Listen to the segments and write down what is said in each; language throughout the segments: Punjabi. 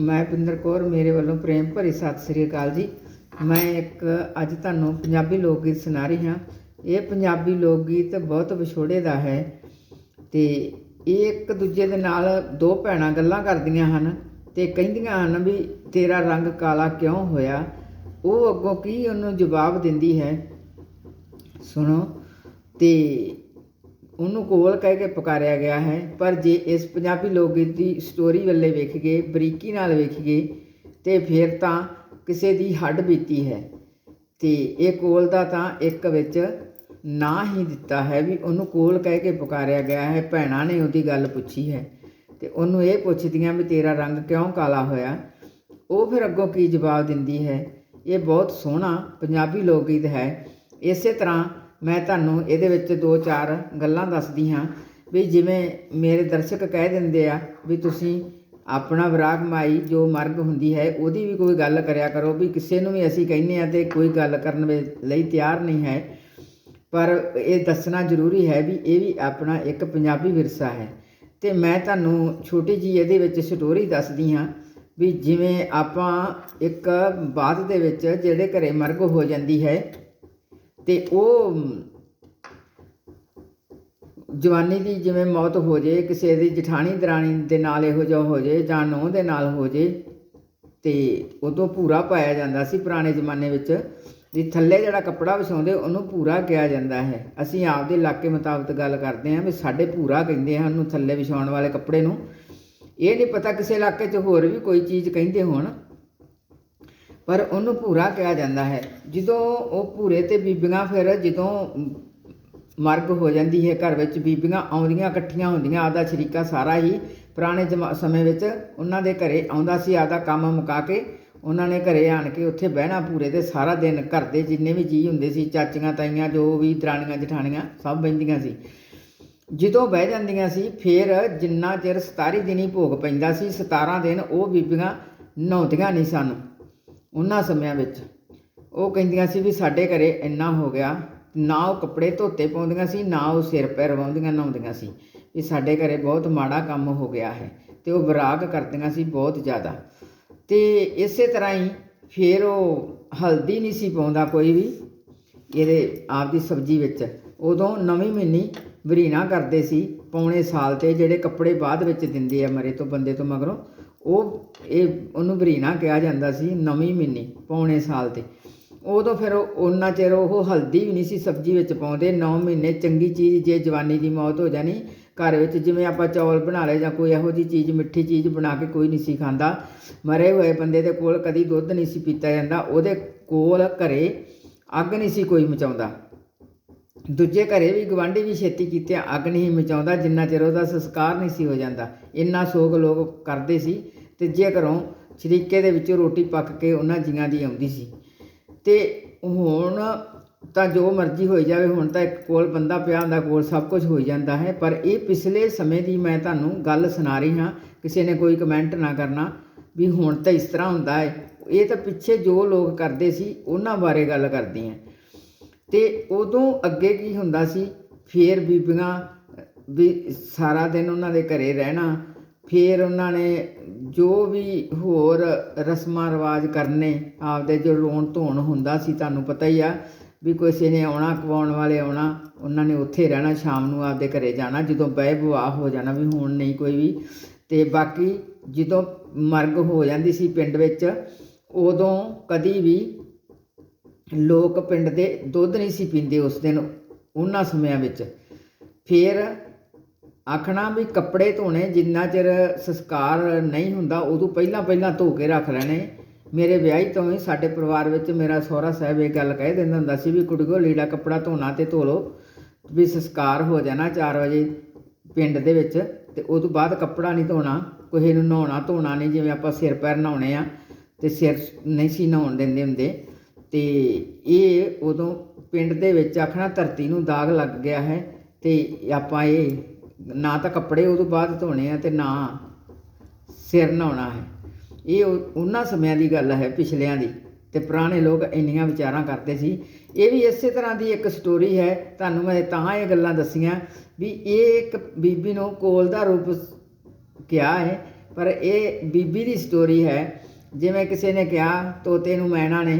ਮੈਂ ਪਿੰਦਰ ਕੌਰ, ਮੇਰੇ ਵੱਲੋਂ ਪ੍ਰੇਮ ਭਰੀ ਸਤਿ ਸ੍ਰੀ ਅਕਾਲ ਜੀ। ਮੈਂ ਇੱਕ ਅੱਜ ਤੁਹਾਨੂੰ ਪੰਜਾਬੀ ਲੋਕ ਗੀਤ ਸੁਣਾ ਰਹੀ ਹਾਂ। ਇਹ ਪੰਜਾਬੀ ਲੋਕ ਗੀਤ ਬਹੁਤ ਵਿਛੋੜੇ ਦਾ ਹੈ ਤੇ ਇਹ ਇੱਕ ਦੂਜੇ ਦੇ ਨਾਲ ਦੋ ਭੈਣਾਂ ਗੱਲਾਂ ਕਰਦੀਆਂ ਹਨ ਤੇ ਕਹਿੰਦੀਆਂ ਹਨ ਵੀ ਤੇਰਾ ਰੰਗ ਕਾਲਾ ਕਿਉਂ ਹੋਇਆ? ਉਹ ਅੱਗੋਂ ਕੀ ਉਹਨੂੰ ਜਵਾਬ ਦਿੰਦੀ ਹੈ? ਸੁਣੋ ਤੇ ਉਹਨੂੰ ਕੋਲ ਕਹਿ ਕੇ ਪੁਕਾਰਿਆ ਗਿਆ ਹੈ। ਪਰ ਜੇ ਇਸ ਪੰਜਾਬੀ ਲੋਕ ਗੀਤ ਦੀ ਸਟੋਰੀ ਵੱਲੇ ਵੇਖੀਏ ਬਰੀਕੀ ਨਾਲ ਵੇਖੀਏ ਤੇ ਫਿਰ ਤਾਂ ਕਿਸੇ ਦੀ ਹੱਡ ਬੀਤੀ ਹੈ। ਤੇ ਇਹ ਕੋਲ ਦਾ ਤਾਂ ਇੱਕ ਵਿੱਚ ਨਾ ਹੀ ਦਿੱਤਾ ਹੈ ਵੀ ਉਹਨੂੰ ਕੋਲ ਕਹਿ ਕੇ ਪੁਕਾਰਿਆ ਗਿਆ ਹੈ। ਭੈਣਾਂ ਨੇ ਉਹਦੀ ਗੱਲ ਪੁੱਛੀ ਹੈ ਤੇ ਉਹਨੂੰ ਇਹ ਪੁੱਛਦੀਆਂ ਵੀ ਤੇਰਾ ਰੰਗ ਕਿਉਂ ਕਾਲਾ ਹੋਇਆ? ਉਹ ਫਿਰ ਅੱਗੋਂ ਕੀ ਜਵਾਬ ਦਿੰਦੀ ਹੈ? ਇਹ ਬਹੁਤ ਸੋਹਣਾ ਪੰਜਾਬੀ ਲੋਕ ਗੀਤ ਹੈ। ਇਸੇ ਤਰ੍ਹਾਂ ਮੈਂ ਤੁਹਾਨੂੰ ਇਹਦੇ ਵਿੱਚ ਦੋ ਚਾਰ ਗੱਲਾਂ ਦੱਸਦੀ ਹਾਂ ਵੀ ਜਿਵੇਂ ਮੇਰੇ ਦਰਸ਼ਕ ਕਹਿ ਦਿੰਦੇ ਆ ਵੀ ਤੁਸੀਂ ਆਪਣਾ ਵਿਰਾਗ ਮਾਈ ਜੋ ਮਰਗ ਹੁੰਦੀ ਹੈ ਉਹਦੀ ਵੀ ਕੋਈ ਗੱਲ ਕਰਿਆ ਕਰੋ ਵੀ ਕਿਸੇ ਨੂੰ ਵੀ ਅਸੀਂ ਕਹਿੰਦੇ ਆ ਤੇ ਕੋਈ ਗੱਲ ਕਰਨ ਵੇ- ਲਈ ਤਿਆਰ ਨਹੀਂ ਹੈ। ਪਰ ਇਹ ਦੱਸਣਾ ਜ਼ਰੂਰੀ ਹੈ ਵੀ ਇਹ ਵੀ ਆਪਣਾ ਇੱਕ ਪੰਜਾਬੀ ਵਿਰਸਾ ਹੈ। ਤੇ ਮੈਂ ਤੁਹਾਨੂੰ ਛੋਟੀ ਜੀ ਇਹਦੇ ਵਿੱਚ ਸਟੋਰੀ ਦੱਸਦੀ ਹਾਂ ਵੀ ਜਿਵੇਂ ਆਪਾਂ ਇੱਕ ਬਾਅਦ ਦੇ ਵਿੱਚ ਜਿਹੜੇ ਘਰੇ ਮਰਗ ਹੋ ਜਾਂਦੀ ਹੈ ਤੇ ਉਹ, ਜਵਾਨੀ ਦੀ ਜਿਵੇਂ ਮੌਤ ਹੋ ਜੇ, ਕਿਸੇ ਦੀ ਜਠਾਣੀ ਦਰਾਣੀ ਦੇ ਨਾਲ ਇਹੋ ਜਿਹਾ ਹੋ ਜੇ ਜਾਂ ਨੂੰਹ ਦੇ ਨਾਲ ਹੋ ਜੇ, ਤੇ ਉਦੋਂ ਪੂਰਾ ਪਾਇਆ ਜਾਂਦਾ ਸੀ ਪੁਰਾਣੇ ਜ਼ਮਾਨੇ ਵਿੱਚ, ਵੀ ਥੱਲੇ ਜਿਹੜਾ ਕੱਪੜਾ ਵਿਛਾਉਂਦੇ ਉਹਨੂੰ ਪੂਰਾ ਕਿਹਾ ਜਾਂਦਾ ਹੈ। ਅਸੀਂ ਆਪਦੇ ਇਲਾਕੇ ਮੁਤਾਬਕ ਗੱਲ ਕਰਦੇ ਹਾਂ ਵੀ ਸਾਡੇ ਪੂਰਾ ਕਹਿੰਦੇ ਹਨ ਉਹਨੂੰ ਥੱਲੇ ਵਿਛਾਉਣ ਵਾਲੇ ਕੱਪੜੇ ਨੂੰ। ਇਹ ਨਹੀਂ ਪਤਾ ਕਿਸੇ ਇਲਾਕੇ 'ਚ ਹੋਰ ਵੀ ਕੋਈ ਚੀਜ਼ ਕਹਿੰਦੇ ਹੋਣ। ਪਰ ਉਹਨੂੰ ਭੂਰਾ ਕਿਹਾ ਜਾਂਦਾ ਹੈ। ਜਦੋਂ ਉਹ ਭੂਰੇ ਤੇ ਬੀਬੀਆਂ ਫਿਰ ਜਦੋਂ ਮਰਗ ਹੋ ਜਾਂਦੀ ਹੈ ਘਰ ਵਿੱਚ, ਬੀਬੀਆਂ ਆਉਂਦੀਆਂ, ਇਕੱਠੀਆਂ ਹੁੰਦੀਆਂ ਆਦਾ ਸ਼ਰੀਕਾ ਸਾਰਾ ਹੀ ਪੁਰਾਣੇ ਜਮਾ- ਸਮੇਂ ਵਿੱਚ ਉਹਨਾਂ ਦੇ ਘਰੇ ਆਉਂਦਾ ਸੀ ਆਦਾ ਕੰਮ ਮੁਕਾ ਕੇ ਉਹਨਾਂ ਨੇ ਘਰੇ ਆਣ ਕੇ ਉੱਥੇ ਬਹਿਣਾ ਪੂਰੇ ਤੇ ਸਾਰਾ ਦਿਨ ਘਰ ਦੇ ਜਿੰਨੇ ਵੀ ਜੀ ਹੁੰਦੇ ਸੀ, ਚਾਚੀਆਂ, ਤਾਈਆਂ, ਜੋ ਵੀ ਦਰਾਣੀਆਂ, ਜਠਾਣੀਆਂ, ਸਭ ਬਹਿੰਦੀਆਂ ਸੀ। ਜਦੋਂ ਬਹਿ ਜਾਂਦੀਆਂ ਸੀ, ਫਿਰ ਜਿੰਨਾ ਚਿਰ 17 ਦਿਨੀ ਭੋਗ ਪੈਂਦਾ ਸੀ 17 ਦਿਨ ਉਹ ਬੀਬੀਆਂ ਨਹਾਉਂਦੀਆਂ ਨਹੀਂ ਸਨ। ਉਹਨਾਂ ਸਮਿਆਂ ਵਿੱਚ ਉਹ ਕਹਿੰਦੀਆਂ ਸੀ ਵੀ ਸਾਡੇ ਘਰੇ ਇੰਨਾ ਹੋ ਗਿਆ, ਨਾ ਉਹ ਕੱਪੜੇ ਧੋਤੇ ਪਾਉਂਦੀਆਂ ਸੀ, ਨਾ ਉਹ ਸਿਰ ਪੈਰ ਵਾਉਂਦੀਆਂ ਨਹਾਉਂਦੀਆਂ ਸੀ, ਵੀ ਸਾਡੇ ਘਰੇ ਬਹੁਤ ਮਾੜਾ ਕੰਮ ਹੋ ਗਿਆ ਹੈ ਤੇ ਉਹ ਵਿਰਾਗ ਕਰਦੀਆਂ ਸੀ ਬਹੁਤ ਜ਼ਿਆਦਾ। ਤੇ ਇਸੇ ਤਰ੍ਹਾਂ ਹੀ ਫਿਰ ਉਹ ਹਲਦੀ ਨਹੀਂ ਸੀ ਪਾਉਂਦਾ ਕੋਈ ਵੀ, ਇਹਦੇ ਆਪ ਦੀ ਸਬਜ਼ੀ ਵਿੱਚ। ਉਦੋਂ ਨਵੀਂ ਮਹੀਨੀ ਵਰੀਣਾ ਕਰਦੇ ਸੀ, ਪੌਣੇ ਸਾਲ ਤੇ ਜਿਹੜੇ ਕੱਪੜੇ ਬਾਅਦ ਵਿੱਚ ਦਿੰਦੇ ਆ ਮਰੇ ਤੋਂ, ਬੰਦੇ ਤੋਂ ਮਗਰੋਂ ਉਹ ਇਹ ਉਹਨੂੰ ਵਰੀਨਾ ਕਿਹਾ ਜਾਂਦਾ ਸੀ ਨਵੀਂ ਮਹੀਨੀ ਪੌਣੇ ਸਾਲ ਤੇ। ਉਦੋਂ ਫਿਰ ਉਹਨਾਂ ਚਿਰ ਉਹ ਹਲਦੀ ਵੀ ਨਹੀਂ ਸੀ ਸਬਜ਼ੀ ਵਿੱਚ ਪਾਉਂਦੇ 9 ਮਹੀਨੇ ਚੰਗੀ ਚੀਜ਼ ਜੇ ਜਵਾਨੀ ਦੀ ਮੌਤ ਹੋ ਜਾਣੀ, ਘਰ ਵਿੱਚ ਜਿਵੇਂ ਆਪਾਂ ਚੌਲ ਬਣਾ ਲਏ ਜਾਂ ਕੋਈ ਇਹੋ ਜੀ ਚੀਜ਼, ਮਿੱਠੀ ਚੀਜ਼ ਬਣਾ ਕੇ ਕੋਈ ਨਹੀਂ ਸੀ ਖਾਂਦਾ, ਮਰੇ ਹੋਏ ਬੰਦੇ ਦੇ ਕੋਲ ਕਦੀ ਦੁੱਧ ਨਹੀਂ ਸੀ ਪੀਤਾ ਜਾਂਦਾ, ਉਹਦੇ ਕੋਲ ਘਰੇ ਅੱਗ ਨਹੀਂ ਸੀ ਕੋਈ ਮਚਾਉਂਦਾ। ਦੂਜੇ ਘਰੇ ਵੀ ਗਵਾਂਢੀ ਵੀ ਛੇਤੀ ਕੀਤੇ ਅੱਗ ਨਹੀਂ ਮਚਾਉਂਦਾ, ਜਿੰਨਾ ਚਿਰ ਉਹਦਾ ਸੰਸਕਾਰ ਨਹੀਂ ਸੀ ਹੋ ਜਾਂਦਾ। ਇੰਨਾ ਸੋਗ ਲੋਕ ਕਰਦੇ ਸੀ ਤੇ ਜੇ ਘਰੋਂ ਸ਼ਰੀਕੇ ਦੇ ਵਿੱਚੋਂ ਰੋਟੀ ਪੱਕ ਕੇ ਉਹਨਾਂ ਜੀਆਂ ਦੀ ਆਉਂਦੀ ਸੀ। ਤੇ ਹੁਣ ਤਾਂ ਜੋ ਮਰਜ਼ੀ ਹੋਈ ਜਾਵੇ, ਹੁਣ ਤਾਂ ਇੱਕ ਕੋਲ ਬੰਦਾ ਪਿਆ ਹੁੰਦਾ, ਕੋਲ ਸਭ ਕੁਝ ਹੋਈ ਜਾਂਦਾ ਹੈ। ਪਰ ਇਹ ਪਿਛਲੇ ਸਮੇਂ ਦੀ ਮੈਂ ਤੁਹਾਨੂੰ ਗੱਲ ਸੁਣਾ ਰਹੀ ਹਾਂ, ਕਿਸੇ ਨੇ ਕੋਈ ਕਮੈਂਟ ਨਾ ਕਰਨਾ ਵੀ ਹੁਣ ਤਾਂ ਇਸ ਤਰ੍ਹਾਂ ਹੁੰਦਾ ਹੈ। ਇਹ ਤਾਂ ਪਿੱਛੇ ਜੋ ਲੋਕ ਕਰਦੇ ਸੀ, ਉਹਨਾਂ ਬਾਰੇ ਗੱਲ ਕਰਦੀ ਹਾਂ। ਤੇ ਉਦੋਂ ਅੱਗੇ ਕੀ ਹੁੰਦਾ ਸੀ? ਫਿਰ ਬੀਬੀਆਂ ਵੀ ਸਾਰਾ ਦਿਨ ਉਹਨਾਂ ਦੇ ਘਰ ਰਹਿਣਾ, ਫਿਰ ਉਹਨਾਂ ਨੇ ਜੋ ਵੀ ਹੋਰ ਰਸਮਾਂ ਰਿਵਾਜ ਕਰਨੇ, ਆਪਦੇ ਜੋ ਰੋਣ ਧੋਣ ਹੁੰਦਾ ਸੀ, ਤੁਹਾਨੂੰ ਪਤਾ ਹੀ ਆ, ਵੀ ਕਿਸੇ ਨੇ ਆਉਣਾ, ਕਵਾਉਣ ਵਾਲੇ ਆਉਣਾ, ਉਹਨਾਂ ਨੇ ਉੱਥੇ ਰਹਿਣਾ, ਸ਼ਾਮ ਨੂੰ ਆਪਦੇ ਘਰੇ ਜਾਣਾ, ਜਦੋਂ ਬਹਿ ਬੁਆਹ ਹੋ ਜਾਣਾ ਵੀ ਹੁਣ ਨਹੀਂ ਕੋਈ ਵੀ। ਤੇ ਬਾਕੀ ਜਦੋਂ ਮਰਗ ਹੋ ਜਾਂਦੀ ਸੀ ਪਿੰਡ ਵਿੱਚ, ਉਦੋਂ ਕਦੀ ਵੀ ਲੋਕ ਪਿੰਡ ਦੇ ਦੁੱਧ ਨਹੀਂ ਸੀ ਪੀਂਦੇ ਉਸ ਦਿਨ, ਉਹਨਾਂ ਸਮਿਆਂ ਵਿੱਚ। ਫਿਰ ਆਖਣਾ ਵੀ ਕੱਪੜੇ ਧੋਣੇ ਜਿੰਨਾ ਚਿਰ ਸੰਸਕਾਰ ਨਹੀਂ ਹੁੰਦਾ, ਉਦੋਂ ਪਹਿਲਾਂ ਪਹਿਲਾਂ ਧੋ ਕੇ ਰੱਖ ਲੈਣੇ। ਮੇਰੇ ਵਿਆਹੀ ਤੋਂ ਹੀ ਸਾਡੇ ਪਰਿਵਾਰ ਵਿੱਚ ਮੇਰਾ ਸਹੁਰਾ ਸਾਹਿਬ ਇਹ ਗੱਲ ਕਹਿ ਦਿੰਦਾ ਹੁੰਦਾ ਸੀ ਵੀ, ਕੁੜੀਓ, ਲੀੜਾ ਕੱਪੜਾ ਧੋਣਾ ਤੇ ਧੋ ਲਓ, ਵੀ ਸੰਸਕਾਰ ਹੋ ਜਾਣਾ 4 ਵਜੇ ਪਿੰਡ ਦੇ ਵਿੱਚ, ਤੇ ਉਸ ਤੋਂ ਬਾਅਦ ਕੱਪੜਾ ਨਹੀਂ ਧੋਣਾ, ਕਿਸੇ ਨੂੰ ਨਹਾਉਣਾ ਧੋਣਾ ਨਹੀਂ, ਜਿਵੇਂ ਆਪਾਂ ਸਿਰ ਪੈਰ ਨਹਾਉਣੇ ਆ ਤੇ ਸਿਰ ਨਹੀਂ ਸੀ ਨਹਾਉਣ ਦਿੰਦੇ ਹੁੰਦੇ। ਤੇ ਇਹ ਉਦੋਂ ਪਿੰਡ ਦੇ ਵਿੱਚ ਆਖਣਾ ਧਰਤੀ ਨੂੰ ਦਾਗ ਲੱਗ ਗਿਆ ਹੈ ਅਤੇ ਆਪਾਂ ਇਹ ਨਾ ਤਾਂ ਕੱਪੜੇ ਉਹ ਤੋਂ ਬਾਅਦ ਧੋਣੇ ਆ ਅਤੇ ਨਾ ਸਿਰ ਨਹਾਉਣਾ ਹੈ। ਇਹ ਉਹਨਾਂ ਸਮਿਆਂ ਦੀ ਗੱਲ ਹੈ ਪਿਛਲਿਆਂ ਦੀ ਤੇ ਪੁਰਾਣੇ ਲੋਕ ਇੰਨੀਆਂ ਵਿਚਾਰਾਂ ਕਰਦੇ ਸੀ। ਇਹ ਵੀ ਇਸੇ ਤਰ੍ਹਾਂ ਦੀ ਇੱਕ ਸਟੋਰੀ ਹੈ। ਤੁਹਾਨੂੰ ਮੈਂ ਤਾਂ ਇਹ ਗੱਲਾਂ ਦੱਸੀਆਂ ਵੀ ਇਹ ਇੱਕ ਬੀਬੀ ਨੂੰ ਕੋਲ ਦਾ ਰੂਪ ਕਿਹਾ ਹੈ, ਪਰ ਇਹ ਬੀਬੀ ਦੀ ਸਟੋਰੀ ਹੈ। ਜਿਵੇਂ ਕਿਸੇ ਨੇ ਕਿਹਾ, ਤੋਤੇ ਨੂੰ ਮੈਣਾ ਨੇ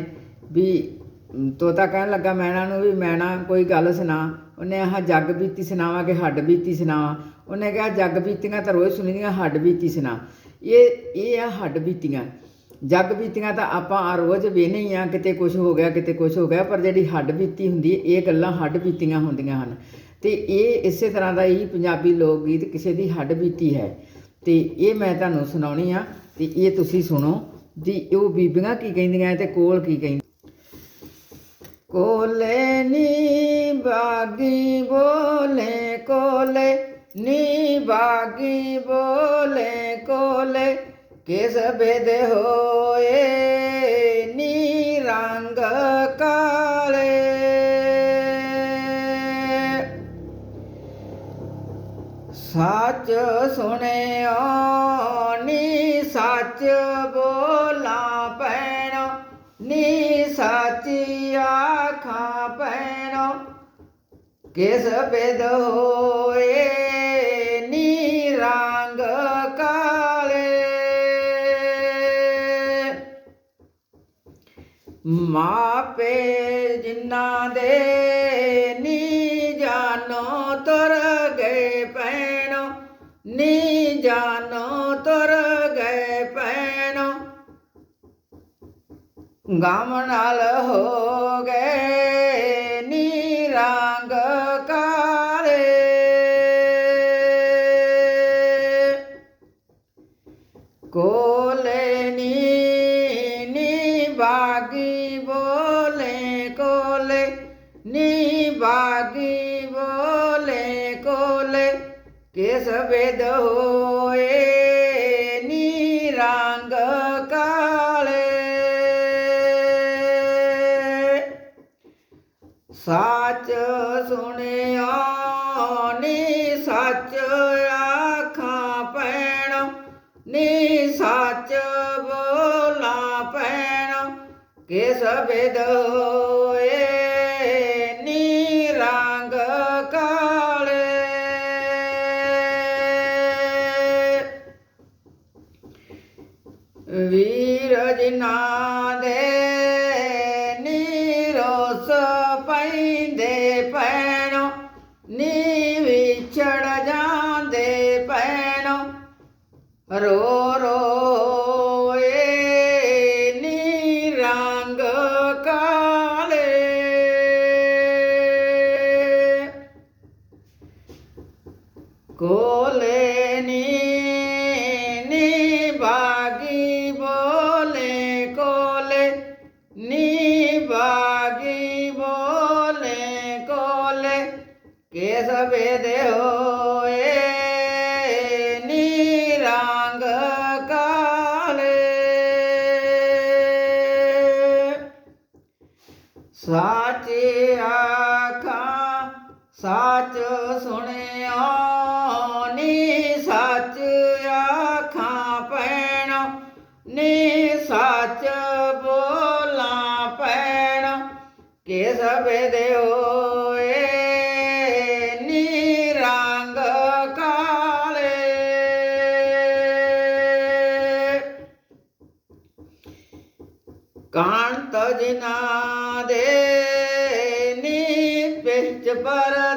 ਵੀ ਅਮ, ਤੋਤਾ ਕਹਿਣ ਲੱਗਾ ਮੈਣਾ ਨੂੰ ਵੀ ਮੈਣਾ ਕੋਈ ਗੱਲ ਸੁਣਾ। ਉਹਨੇ ਆਹ ਜੱਗ ਬੀਤੀ ਸੁਣਾਵਾ ਕਿ ਹੱਡ ਬੀਤੀ ਸੁਣਾਵਾ। ਉਹਨੇ ਕਿਹਾ ਜੱਗ ਬੀਤੀਆਂ ਤਾਂ ਰੋਜ਼ ਸੁਣੀਆਂ ਹੱਡ ਬੀਤੀ ਸੁਣਾ। ਇਹ ਇਹ ਆ ਹੱਡ ਬੀਤੀਆਂ। ਜੱਗ ਬੀਤੀਆਂ ਤਾਂ ਆਪਾਂ ਆ ਰੋਜ਼ ਵੇਖਦੇ ਹੀ ਆ ਕਿਤੇ ਕੁਝ ਹੋ ਗਿਆ ਕਿਤੇ ਕੁਝ ਹੋ ਗਿਆ ਪਰ ਜਿਹੜੀ ਹੱਡ ਬੀਤੀ ਹੁੰਦੀ ਹੈ ਇਹ ਗੱਲਾਂ ਹੱਡ ਬੀਤੀਆਂ ਹੁੰਦੀਆਂ ਹਨ। ਤੇ ਇਹ ਇਸੇ ਤਰ੍ਹਾਂ ਦਾ ਹੀ ਪੰਜਾਬੀ ਲੋਕ ਗੀਤ ਕਿਸੇ ਦੀ ਹੱਡ ਬੀਤੀ ਹੈ। ਤੇ ਇਹ ਮੈਂ ਤੁਹਾਨੂੰ ਸੁਣਾਉਣੀ ਆ ਤੇ ਇਹ ਤੁਸੀਂ ਸੁਣੋ ਵੀ ਉਹ ਬੀਬੀਆਂ ਕੀ ਕਹਿੰਦੀਆਂ ਤੇ ਕੋਲ ਕੀ ਕਹਿੰਦੀਆਂ। ਕੋਲੇ ਨੀ ਬਾਗੀ ਬੋਲੇ ਕੋਲੇ, ਨੀ ਬਾਗੀ ਬੋਲੇ ਕੋਲੇ, ਕਿਸ ਬੇਦ ਹੋਏ ਨੀ ਰੰਗ ਕਾਲੇ। ਸੱਚ ਸੁਣਿਓ, ਨੀ ਸੱਚ ਬੋਲਾਂ ਪੈਣੋ ਨੀ ਸਾਚੀ ਆਖਾਂ ਪੈਣੋ ਕਿਸ ਬਿਦ ਹੋਏ ਨੀ ਰੰਗ ਕਾਲੇ। ਮਾਪੇ ਜਿਨ੍ਹਾਂ ਦੇ ਨੀ ਜਾਨੋ ਤੁਰ ਗਏ ਪੈਣੋ ਨੀ ਜਾਨੋ ਤੁਰ ਗਮ ਨਾਲ ਹੋ ਗਏ ਨੀ ਰੰਗ ਕਾਲੇ ਕੋਲੇ ਨੀ ਨੀ ਬਾਗੀ ਬੋਲੇ ਕੋਲੇ ਨੀ ਬਾਗੀ ਬੋਲੇ ਕੋਲੇ ਕਿਸ ਸੁਣਿਓ ਨੀ ਸੱਚ ਆਖਾਂ ਪੈਣੋ, ਨੀ ਸੱਚ ਬੋਲਾਂ ਪੈਣੋ। ਕਿਸ ਬਿਦ ਹੋਏ ਨੀ ਰੰਗ ਕਾਲੇ। ਵੀਰ ਜਿਨ੍ਹਾਂ ਦੇ ਨੀਰੋਸ ਪੈਂਦੇ ਪੈਣੋ ਨੀ ਕਿਸ ਦੇ ਹੋਏ ਨੀ ਕਾਲੇ ਸਾਚੇ ਆਖਾਂ ਸੱਚ ਸੁਣਿਓ ਨੀ ਸੱਚ ਆਖਾਂ ਪੈਣੋ, ਨੀ ਸੱਚ ਬੋਲਾਂ ਪੈਣੋ, ਕਿਸ ਵੇਦੇ ਹੋਏ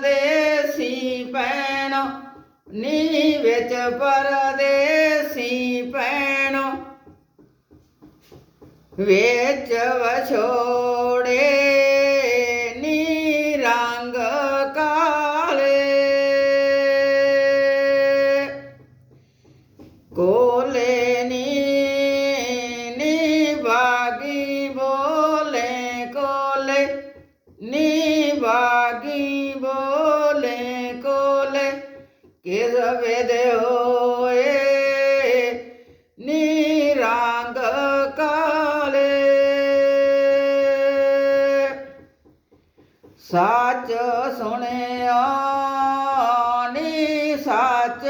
ਪਰਦੇਸੀ ਪੈਣੋ ਨੀ ਵਿੱਚ ਪਰਦੇਸੀ ਪੈਣੋ ਵਿੱਚ ਵਛੋੜੇ ਨੀ ਰੰਗ ਕਾਲੇ। ਕੋਲੇ ਨੀ ਨੀ ਬਾਗੀ ਬੋਲੇ ਕੋਲੇ ਨੀ ਵੇਦ ਹੋਏ ਨੀ ਰੰਗ ਕਾਲੇ। ਸੱਚ ਸੁਣਿਓ ਨੀ ਸੱਚ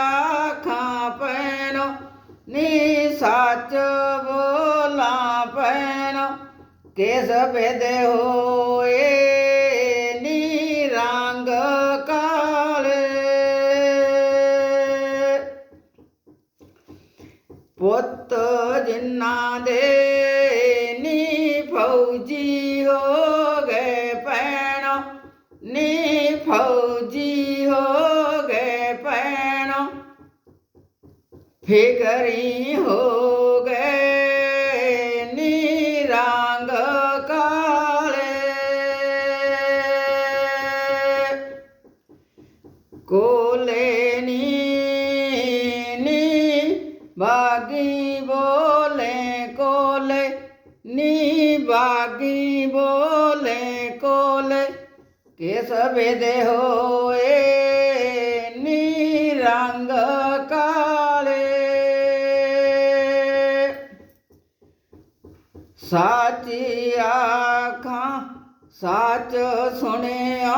ਆਖਾਂ ਪੈਣੋ ਨੀ ਸੱਚ ਬੋਲਾਂ ਪੈਣੋ ਕਿਸ ਬਿਦ ਹੋਏ ਫਿਕਰੀ ਹੋ ਗਏ ਨੀ ਰੰਗ ਕਾਲੇ। ਕੋਲੇ ਨੀ ਨੀ ਬਾਗੀ ਬੋਲੇ ਕੋਲੇ। ਨੀ ਬਾਗੀ ਬੋਲੇ ਕੋਲੇ। ਕਿਸ ਵੇਦੇ ਹੋਏ ਨੀ ਰੰਗ ਸਾਚੀ ਆਖਾਂ, ਸੱਚ ਸੁਣਿਆ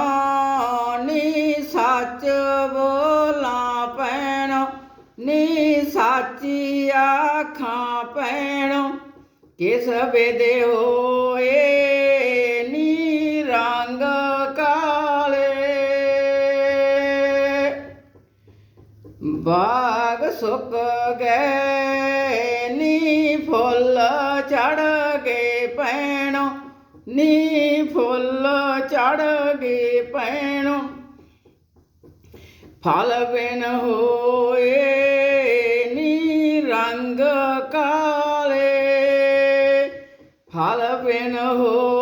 ਨੀ, ਸੱਚ ਬੋਲਾਂ ਪੈਣੋ, ਨੀ ਸਾਚੀ ਆਖਾਂ ਪੈਣੋ। ਕਿਸ ਵੇਦੇ ਹੋਏ ਨੀ ਰੰਗ ਕਾਲੇ। ਬਾਗ ਸੁੱਕ ਗਏ ਨੀ ਫੁੱਲ ਚੜ ਗਏ ਪੈਣੋ, ਨੀ ਫੁੱਲ ਚੜ ਗਏ ਪੈਣੋ। ਫਲ ਬਿਨ ਹੋਏ ਨੀ ਰੰਗ ਕਾਲੇ। ਫਲ ਬਿਨ ਹੋਏ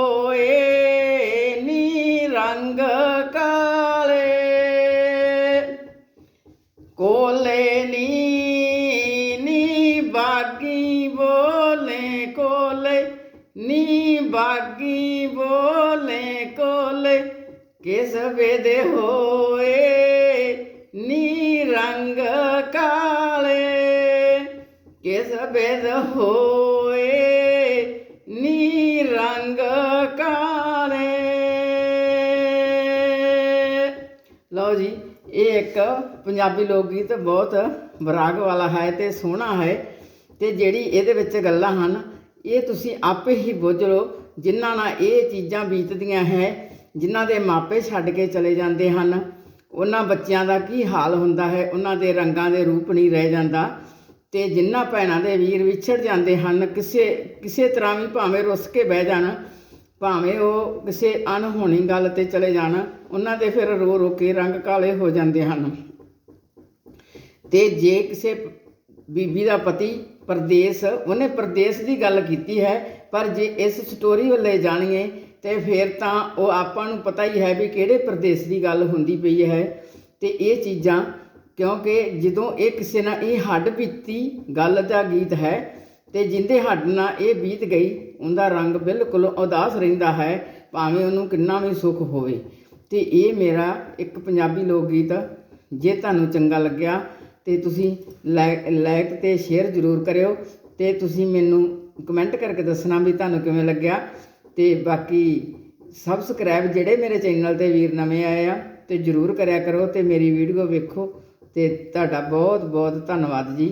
ਕਿਸ ਵੇਦੇ ਹੋਏ? ਨੀ ਰੰਗ ਕਾਲੇ। ਕਿਸ ਵੇਦ ਹੋਏ? ਨੀ ਰੰਗ ਕਾਲੇ। ਲਓ ਜੀ, ਇਹ ਇੱਕ ਪੰਜਾਬੀ ਲੋਕ ਗੀਤ ਬਹੁਤ ਬਰਾਗ ਵਾਲਾ ਹੈ ਤੇ ਸੋਹਣਾ ਹੈ ਤੇ ਜਿਹੜੀ ਇਹਦੇ ਵਿੱਚ ਗੱਲਾਂ ਹਨ, ਇਹ ਤੁਸੀਂ ਆਪੇ ਹੀ ਬੁੱਝ ਲਓ, ਜਿਨ੍ਹਾਂ ਨਾਲ ਇਹ ਚੀਜ਼ਾਂ ਬੀਤਦੀਆਂ ਹੈ। ਜਿਨ੍ਹਾਂ ਦੇ ਮਾਪੇ ਛੱਡ ਕੇ ਚਲੇ ਜਾਂਦੇ ਹਨ, ਉਹਨਾਂ ਬੱਚਿਆਂ ਦਾ ਕੀ ਹਾਲ ਹੁੰਦਾ ਹੈ? ਉਹਨਾਂ ਦੇ ਰੰਗਾਂ ਦੇ ਰੂਪ ਨਹੀਂ ਰਹਿ ਜਾਂਦਾ ਤੇ ਜਿਨ੍ਹਾਂ ਭੈਣਾਂ ਦੇ ਵੀਰ ਵਿਛੜ ਜਾਂਦੇ ਹਨ, ਕਿਸੇ ਕਿਸੇ ਤਰ੍ਹਾਂ ਵੀ ਭਾਵੇਂ ਰੁੱਸ ਕੇ ਬਹਿ ਜਾਣ, ਭਾਵੇਂ ਉਹ ਕਿਸੇ ਅਣਹੋਣੀ ਗੱਲ ਤੇ ਚਲੇ ਜਾਣ, ਉਹਨਾਂ ਦੇ ਫਿਰ ਰੋ ਰੋ ਕੇ ਰੰਗ ਕਾਲੇ ਹੋ ਜਾਂਦੇ ਹਨ। ਤੇ ਜੇ ਕਿਸੇ ਬੀਬੀ ਦਾ ਪਤੀ ਪਰਦੇਸ, ਉਹਨੇ ਪਰਦੇਸ ਦੀ ਗੱਲ ਕੀਤੀ ਹੈ, ਪਰ ਜੇ ਇਸ ਸਟੋਰੀ ਵੱਲੇ ਜਾਣੀਏ ਤੇ ਫਿਰ ਤਾਂ ਉਹ ਆਪਾਂ ਨੂੰ ਪਤਾ ਹੀ ਹੈ ਵੀ ਕਿਹੜੇ ਪ੍ਰਦੇਸ਼ ਦੀ ਗੱਲ ਹੁੰਦੀ ਪਈ ਹੈ। ਤੇ ਇਹ ਚੀਜ਼ਾਂ, ਕਿਉਂਕਿ ਜਦੋਂ ਇਹ ਕਿਸੇ ਨਾਲ ਇਹ ਹੱਡ ਬੀਤੀ ਗੱਲ ਦਾ ਗੀਤ ਹੈ, ਤੇ ਜਿੰਦੇ ਹੱਡ ਨਾਲ ਇਹ ਬੀਤ ਗਈ, ਉਹਦਾ ਰੰਗ ਬਿਲਕੁਲ ਉਦਾਸ ਰਹਿੰਦਾ ਹੈ, ਭਾਵੇਂ ਉਹਨੂੰ ਕਿੰਨਾ ਵੀ ਸੁੱਖ ਹੋਵੇ। ਤੇ ਇਹ ਮੇਰਾ ਇੱਕ ਪੰਜਾਬੀ ਲੋਕ ਗੀਤ ਜੇ ਤੁਹਾਨੂੰ ਚੰਗਾ ਲੱਗਿਆ, ਤੇ ਤੁਸੀਂ ਲਾਇਕ ਲਾਇਕ ਤੇ ਸ਼ੇਅਰ ਜ਼ਰੂਰ ਕਰਿਓ, ਤੇ ਤੁਸੀਂ ਮੈਨੂੰ ਕਮੈਂਟ ਕਰਕੇ ਦੱਸਣਾ ਵੀ ਤੁਹਾਨੂੰ ਕਿਵੇਂ ਲੱਗਿਆ। ਅਤੇ ਬਾਕੀ ਸਬਸਕ੍ਰਾਈਬ ਜਿਹੜੇ ਮੇਰੇ ਚੈਨਲ ਤੇ ਵੀਰ ਨਵੇਂ ਆਏ ਆ ਅਤੇ ਜਰੂਰ ਕਰਿਆ ਕਰੋ ਅਤੇ ਮੇਰੀ ਵੀਡੀਓ ਵੇਖੋ ਅਤੇ ਤੁਹਾਡਾ ਬਹੁਤ ਬਹੁਤ ਧੰਨਵਾਦ ਜੀ।